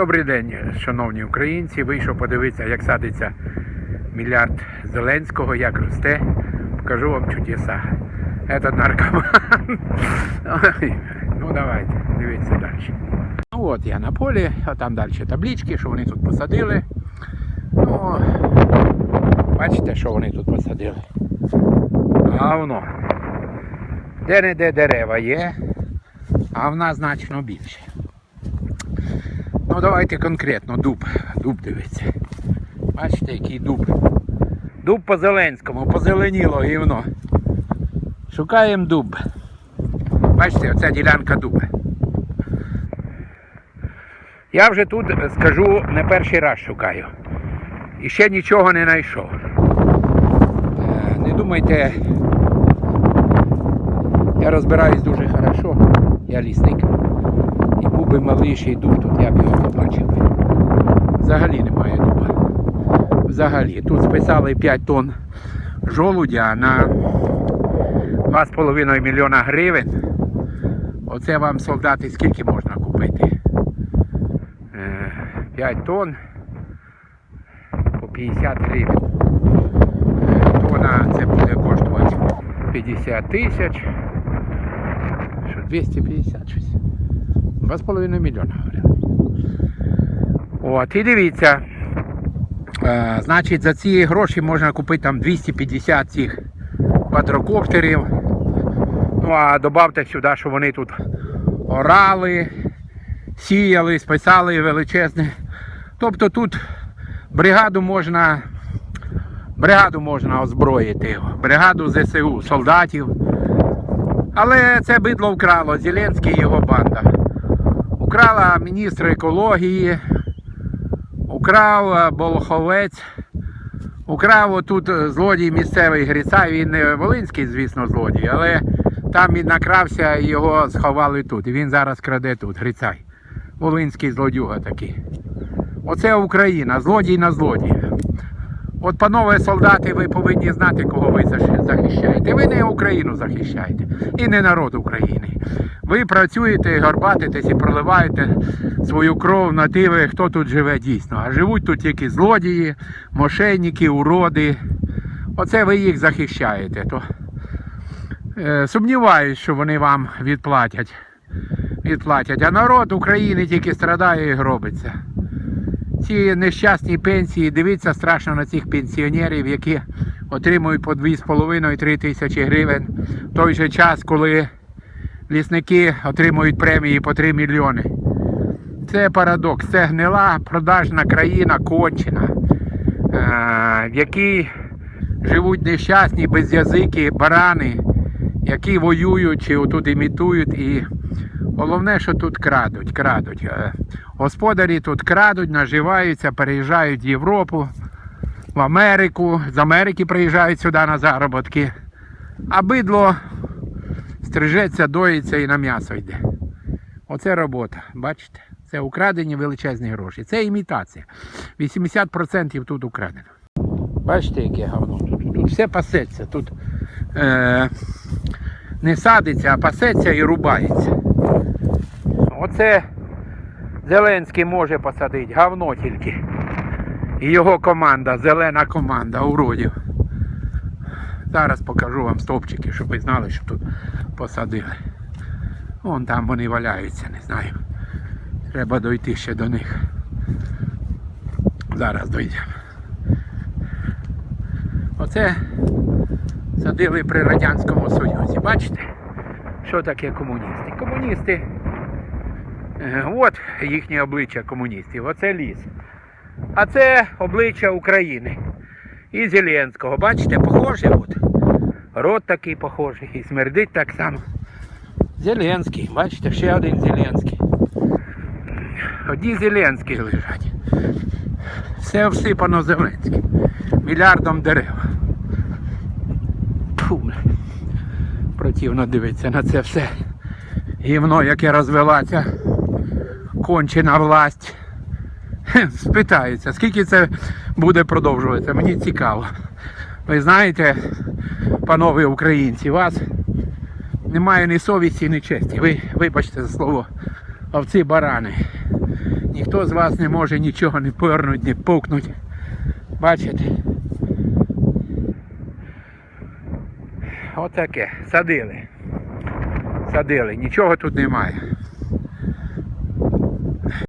Добрий день, шановні українці. Вийшов подивитися, як садиться мільярд Зеленського, як росте. Покажу вам чудеса. Це наркоман. Ну давайте, дивіться далі. Ну от я на полі, а там далі таблички, що вони тут посадили. Ну, бачите, що вони тут посадили. А воно. Де-не-де дерева є, а в нас значно більше. Ну давайте конкретно дуб. Дуб дивіться. Бачите, який дуб. Дуб по Зеленському, позеленіло гівно. Шукаємо дуб. Бачите, оця ділянка дуба. Я вже тут скажу не перший раз шукаю. І ще нічого не знайшов. Е, Не думайте, я розбираюсь дуже хорошо. Я лісник. І був би малиший дуб тут, я б його побачив. Взагалі немає дуба. Взагалі. Тут списали 5 тонн жолудя на 2,5 мільйона гривень. Оце вам солдати скільки можна купити? 5 тонн по 50 гривень. Е, Тона це буде коштувати 50 тисяч. Що 250 щось. 2,5 мільйона. От, і дивіться. Е, значить, за ці гроші можна купити там 250 цих квадрокоптерів. Ну а додавте сюди, що вони тут орали, сіяли, списали величезне. Тобто тут бригаду можна бригаду можна озброїти, бригаду ЗСУ, солдатів. Але це бидло вкрало Зеленський і його банда. Украла міністр екології, украв е, Болоховець, украв отут е, злодій місцевий Грицай, він не Волинський, звісно, злодій, але там він накрався і його сховали тут. І він зараз краде тут, Грицай. Волинський злодюга такий. Оце Україна, злодій на злодія. От, панове солдати, ви повинні знати, кого ви захищаєте. Ви не Україну захищаєте і не народ України. Ви працюєте, горбатитесь і проливаєте свою кров на тиве, хто тут живе дійсно. А живуть тут тільки злодії, мошенники, уроди. Оце ви їх захищаєте. То, е, сумніваюсь, що вони вам відплатять. відплатять. А народ України тільки страдає і гробиться ці нещасні пенсії, дивіться страшно на цих пенсіонерів, які отримують по 2,5-3 тисячі гривень в той же час, коли лісники отримують премії по 3 мільйони. Це парадокс, це гнила продажна країна кончена, е, в якій живуть нещасні, безязики, барани, які воюють чи отут імітують і Головне, що тут крадуть, крадуть. Господарі тут крадуть, наживаються, переїжджають в Європу, в Америку, з Америки приїжджають сюди на заробітки. А бидло стрижеться, доїться і на м'ясо йде. Оце робота, бачите? Це украдені величезні гроші. Це імітація. 80% тут украдено. Бачите, яке говно? Тут, тут все пасеться. Тут е, не садиться, а пасеться і рубається. Оце Зеленський може посадити, говно тільки. І його команда, зелена команда уродів. Зараз покажу вам стовпчики, щоб ви знали, що тут посадили. Вон там вони валяються, не знаю. Треба дойти ще до них. Зараз дойдемо. Оце садили при Радянському Союзі. Бачите? Що таке комуністи? Комуністи. Е, От їхнє обличчя комуністів. Оце ліс. А це обличчя України. І Зеленського. Бачите, похоже от. Рот такий похожий. І смердить так само. Зеленський. Бачите, ще один Зеленський. Одні Зеленські лежать. Все всипано Зеленським. Мільярдом дерев. Фу. Противно дивитися на це все. Гівно, яке розвелася кончена власть. Хе, Спитаються, скільки це буде продовжуватися. Мені цікаво. Ви знаєте, панове українці, у вас немає ні совісті, ні честі. Ви вибачте за слово овці барани. Ніхто з вас не може нічого не пирнуть, не пукнуть. Бачите? Отаке. Садили. Садили. Нічого тут немає.